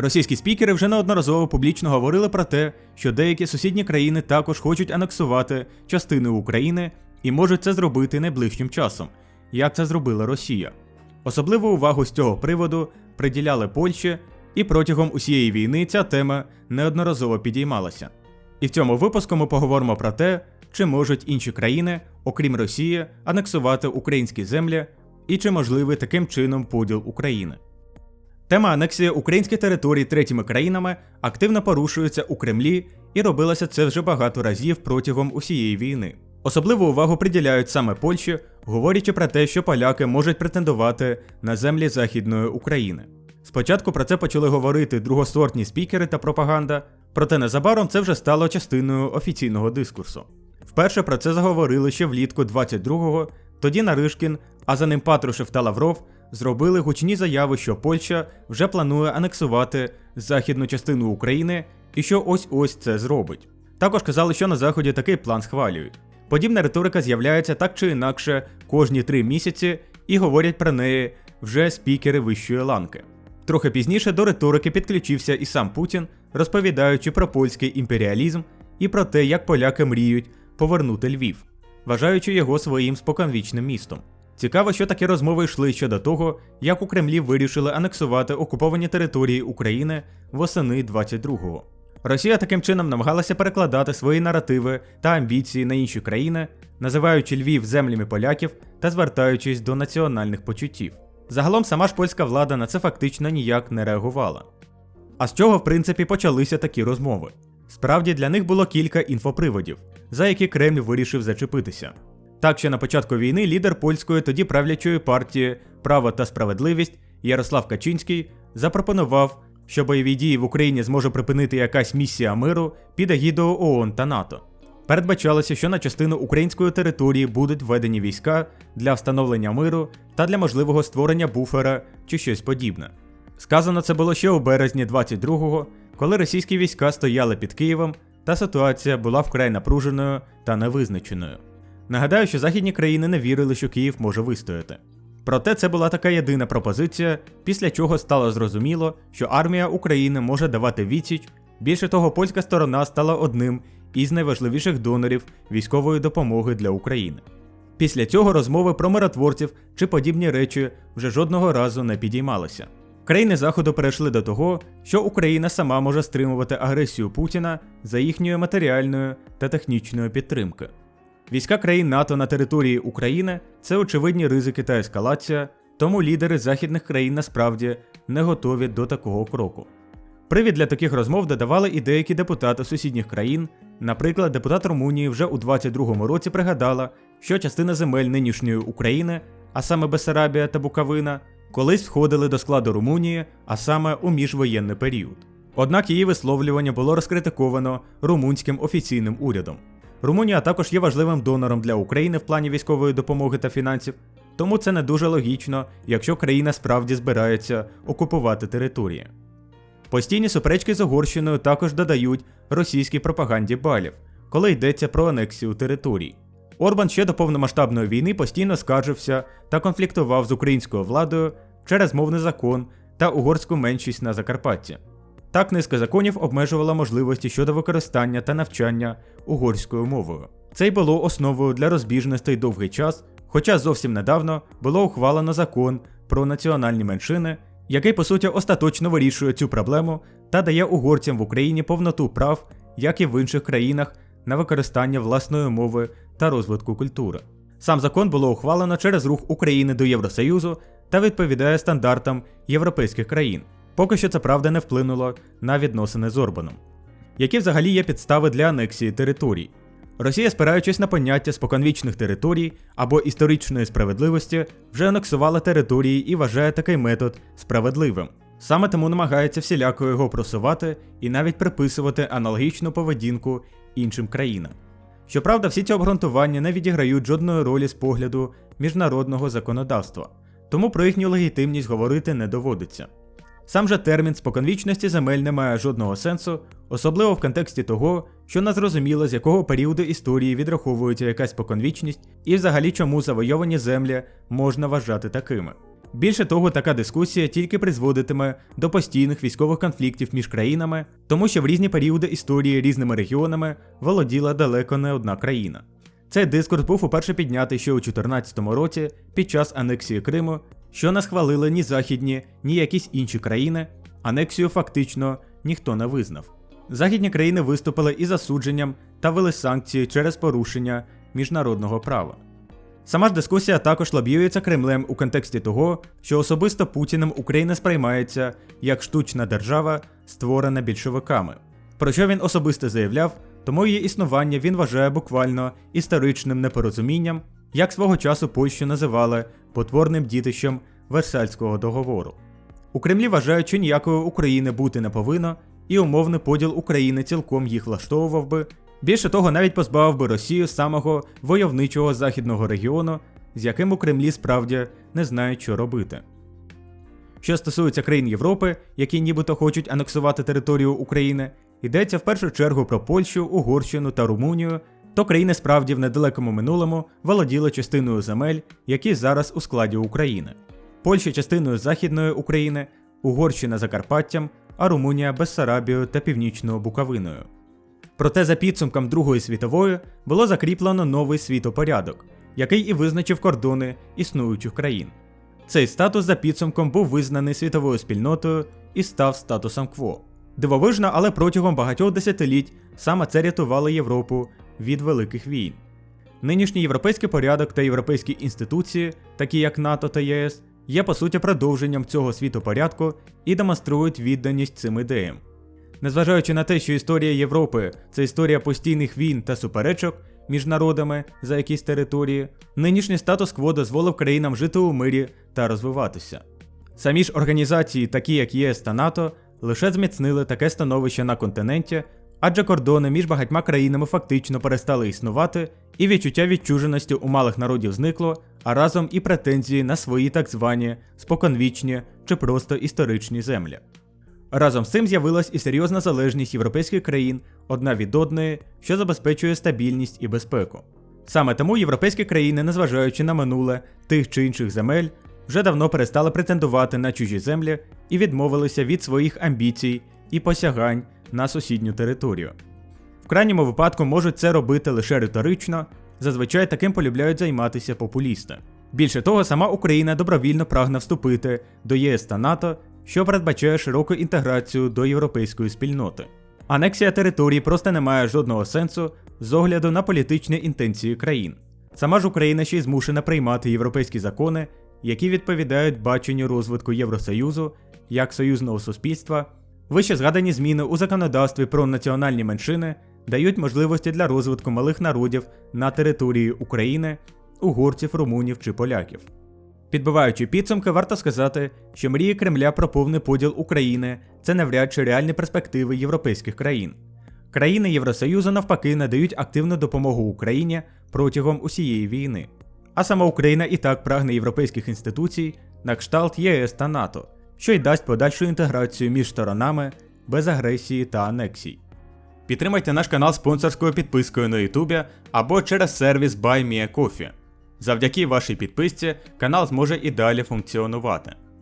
Російські спікери вже неодноразово публічно говорили про те, що деякі сусідні країни також хочуть анексувати частини України і можуть це зробити найближчим часом, як це зробила Росія. Особливу увагу з цього приводу приділяли Польщі, і протягом усієї війни ця тема неодноразово підіймалася. І в цьому випуску ми поговоримо про те, чи можуть інші країни, окрім Росії, анексувати українські землі, і чи можливий таким чином поділ України. Тема анексії українських територій третіми країнами активно порушується у Кремлі, і робилося це вже багато разів протягом усієї війни. Особливу увагу приділяють саме Польщі, говорячи про те, що поляки можуть претендувати на землі Західної України. Спочатку про це почали говорити другосортні спікери та пропаганда, проте незабаром це вже стало частиною офіційного дискурсу. Вперше про це заговорили ще влітку 22-го, тоді Наришкін, а за ним Патрушев та Лавров зробили гучні заяви, що Польща вже планує анексувати західну частину України і що ось ось це зробить. Також казали, що на заході такий план схвалюють. Подібна риторика з'являється так чи інакше кожні три місяці і говорять про неї вже спікери вищої ланки. Трохи пізніше до риторики підключився і сам Путін, розповідаючи про польський імперіалізм і про те, як поляки мріють повернути Львів, вважаючи його своїм споконвічним містом. Цікаво, що такі розмови йшли щодо того, як у Кремлі вирішили анексувати окуповані території України восени 22-го. Росія таким чином намагалася перекладати свої наративи та амбіції на інші країни, називаючи Львів землями поляків та звертаючись до національних почуттів. Загалом сама ж польська влада на це фактично ніяк не реагувала. А з чого, в принципі, почалися такі розмови? Справді для них було кілька інфоприводів, за які Кремль вирішив зачепитися. Так що на початку війни лідер польської тоді правлячої партії Право та справедливість Ярослав Качинський запропонував, що бойові дії в Україні зможе припинити якась місія миру під егідою ООН та НАТО. Передбачалося, що на частину української території будуть введені війська для встановлення миру та для можливого створення буфера чи щось подібне. Сказано це було ще у березні 22-го, коли російські війська стояли під Києвом, та ситуація була вкрай напруженою та невизначеною. Нагадаю, що західні країни не вірили, що Київ може вистояти. Проте це була така єдина пропозиція, після чого стало зрозуміло, що армія України може давати відсіч. Більше того, польська сторона стала одним із найважливіших донорів військової допомоги для України. Після цього розмови про миротворців чи подібні речі вже жодного разу не підіймалися. Країни Заходу перейшли до того, що Україна сама може стримувати агресію Путіна за їхньою матеріальною та технічною підтримки. Війська країн НАТО на території України це очевидні ризики та ескалація, тому лідери західних країн насправді не готові до такого кроку. Привід для таких розмов додавали і деякі депутати сусідніх країн. Наприклад, депутат Румунії вже у 22-му році пригадала, що частина земель нинішньої України, а саме Бесарабія та Буковина, колись входили до складу Румунії, а саме у міжвоєнний період. Однак її висловлювання було розкритиковано румунським офіційним урядом. Румунія також є важливим донором для України в плані військової допомоги та фінансів, тому це не дуже логічно, якщо країна справді збирається окупувати території. Постійні суперечки з Угорщиною також додають російській пропаганді балів, коли йдеться про анексію територій. Орбан ще до повномасштабної війни постійно скаржився та конфліктував з українською владою через мовний закон та угорську меншість на Закарпатті. Так низка законів обмежувала можливості щодо використання та навчання угорською мовою. Це й було основою для розбіжностей довгий час, хоча зовсім недавно було ухвалено закон про національні меншини, який по суті остаточно вирішує цю проблему та дає угорцям в Україні повноту прав, як і в інших країнах, на використання власної мови та розвитку культури. Сам закон було ухвалено через рух України до Євросоюзу та відповідає стандартам європейських країн. Поки що це правда не вплинуло на відносини з Орбаном. Які взагалі є підстави для анексії територій? Росія, спираючись на поняття споконвічних територій або історичної справедливості, вже анексувала території і вважає такий метод справедливим. Саме тому намагається всіляко його просувати і навіть приписувати аналогічну поведінку іншим країнам. Щоправда, всі ці обґрунтування не відіграють жодної ролі з погляду міжнародного законодавства, тому про їхню легітимність говорити не доводиться. Сам же термін споконвічності земель не має жодного сенсу, особливо в контексті того, що не зрозуміло, з якого періоду історії відраховується якась споконвічність, і взагалі чому завойовані землі можна вважати такими. Більше того, така дискусія тільки призводитиме до постійних військових конфліктів між країнами, тому що в різні періоди історії різними регіонами володіла далеко не одна країна. Цей дискурс був уперше піднятий ще у 2014 році під час анексії Криму, що не схвалили ні західні, ні якісь інші країни. Анексію фактично ніхто не визнав. Західні країни виступили із засудженням та ввели санкції через порушення міжнародного права. Сама ж дискусія також лобіюється Кремлем у контексті того, що особисто Путіним Україна сприймається як штучна держава, створена більшовиками. Про що він особисто заявляв, тому її існування він вважає буквально історичним непорозумінням, як свого часу Польщу називали потворним дітищем Версальського договору. У Кремлі вважають, що ніякої України бути не повинно, і умовний поділ України цілком їх влаштовував би. Більше того, навіть позбавив би Росію самого войовничого західного регіону, з яким у Кремлі справді не знають, що робити. Що стосується країн Європи, які нібито хочуть анексувати територію України, йдеться в першу чергу про Польщу, Угорщину та Румунію, то країни справді в недалекому минулому володіли частиною земель, які зараз у складі України. Польща частиною Західної України, Угорщина Закарпаттям, а Румунія Бессарабією та Північною Буковиною. Проте за підсумком Другої світової було закріплено новий світопорядок, який і визначив кордони існуючих країн. Цей статус за підсумком був визнаний світовою спільнотою і став статусом кво. Дивовижно, але протягом багатьох десятиліть саме це рятувало Європу від великих війн. Нинішній європейський порядок та європейські інституції, такі як НАТО та ЄС, є по суті продовженням цього світопорядку і демонструють відданість цим ідеям. Незважаючи на те, що історія Європи це історія постійних війн та суперечок між народами за якісь території, нинішній статус-кво дозволив країнам жити у мирі та розвиватися. Самі ж організації, такі як ЄС та НАТО, лише зміцнили таке становище на континенті, адже кордони між багатьма країнами фактично перестали існувати, і відчуття відчуженості у малих народів зникло, а разом і претензії на свої так звані споконвічні чи просто історичні землі. Разом з цим з'явилась і серйозна залежність європейських країн одна від одної, що забезпечує стабільність і безпеку. Саме тому європейські країни, незважаючи на минуле тих чи інших земель, вже давно перестали претендувати на чужі землі і відмовилися від своїх амбіцій і посягань на сусідню територію. В крайньому випадку можуть це робити лише риторично, зазвичай таким полюбляють займатися популісти. Більше того, сама Україна добровільно прагне вступити до ЄС та НАТО, що передбачає широку інтеграцію до європейської спільноти. Анексія територій просто не має жодного сенсу з огляду на політичні інтенції країн. Сама ж Україна ще й змушена приймати європейські закони, які відповідають баченню розвитку Євросоюзу як союзного суспільства. Вище згадані зміни у законодавстві про національні меншини дають можливості для розвитку малих народів на території України, угорців, румунів чи поляків. Підбиваючи підсумки, варто сказати, що мрії Кремля про повний поділ України це навряд чи реальні перспективи європейських країн. Країни Євросоюзу навпаки надають активну допомогу Україні протягом усієї війни. А сама Україна і так прагне європейських інституцій на кшталт ЄС та НАТО, що й дасть подальшу інтеграцію між сторонами без агресії та анексій. Підтримайте наш канал спонсорською підпискою на YouTube або через сервіс BuyMeACoffee. Завдяки вашій підписці канал зможе і далі функціонувати.